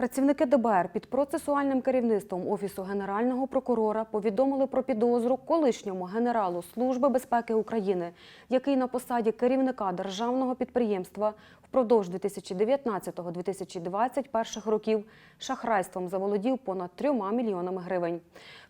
Працівники ДБР під процесуальним керівництвом Офісу Генерального прокурора повідомили про підозру колишньому генералу Служби безпеки України, який на посаді керівника державного підприємства впродовж 2019-2021 років шахрайством заволодів понад 3 мільйонами гривень.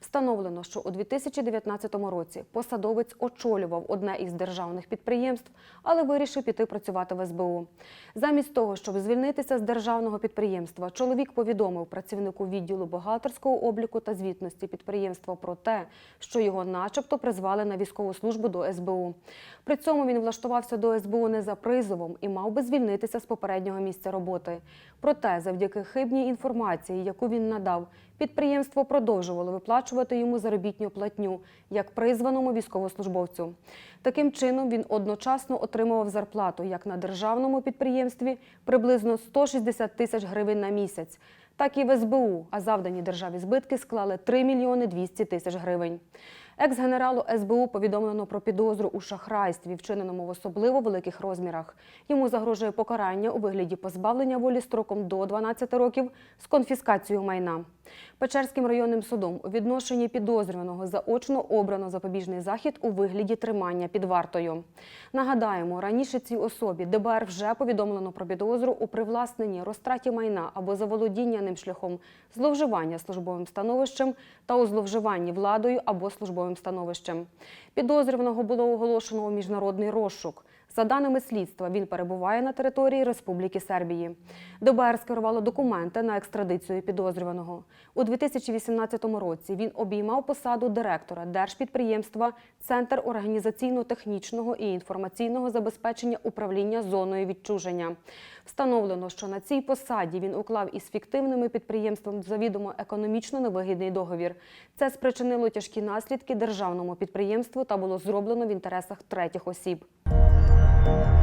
Встановлено, що у 2019 році посадовець очолював одне із державних підприємств, але вирішив піти працювати в СБУ. Замість того, щоб звільнитися з державного підприємства, чоловік повідомив працівнику відділу бухгалтерського обліку та звітності підприємства про те, що його начебто призвали на військову службу до СБУ. При цьому він влаштувався до СБУ не за призовом і мав би звільнитися з попереднього місця роботи. Проте, завдяки хибній інформації, яку він надав, підприємство продовжувало виплачувати йому заробітню платню як призваному військовослужбовцю. Таким чином він одночасно отримував зарплату як на державному підприємстві приблизно 160 тисяч гривень на місяць, так і в СБУ, а завдані державі збитки склали 3 мільйони 200 тисяч гривень. Екс-генералу СБУ повідомлено про підозру у шахрайстві, вчиненому в особливо великих розмірах. Йому загрожує покарання у вигляді позбавлення волі строком до 12 років з конфіскацією майна. Печерським районним судом у відношенні підозрюваного заочно обрано запобіжний захід у вигляді тримання під вартою. Нагадаємо, раніше цій особі ДБР вже повідомлено про підозру у привласненні, розтраті майна або заволодіння ним шляхом зловживання службовим становищем та у зловживанні владою або службовим становищем. Підозрюваного було оголошено у міжнародний розшук. За даними слідства, він перебуває на території Республіки Сербії. ДБР скерувало документи на екстрадицію підозрюваного. У 2018 році він обіймав посаду директора держпідприємства Центр організаційно-технічного і інформаційного забезпечення управління зоною відчуження. Встановлено, що на цій посаді він уклав із фіктивними підприємством завідомо економічно невигідний договір. Це спричинило тяжкі наслідки державному підприємству та було зроблено в інтересах третіх осіб. Thank you.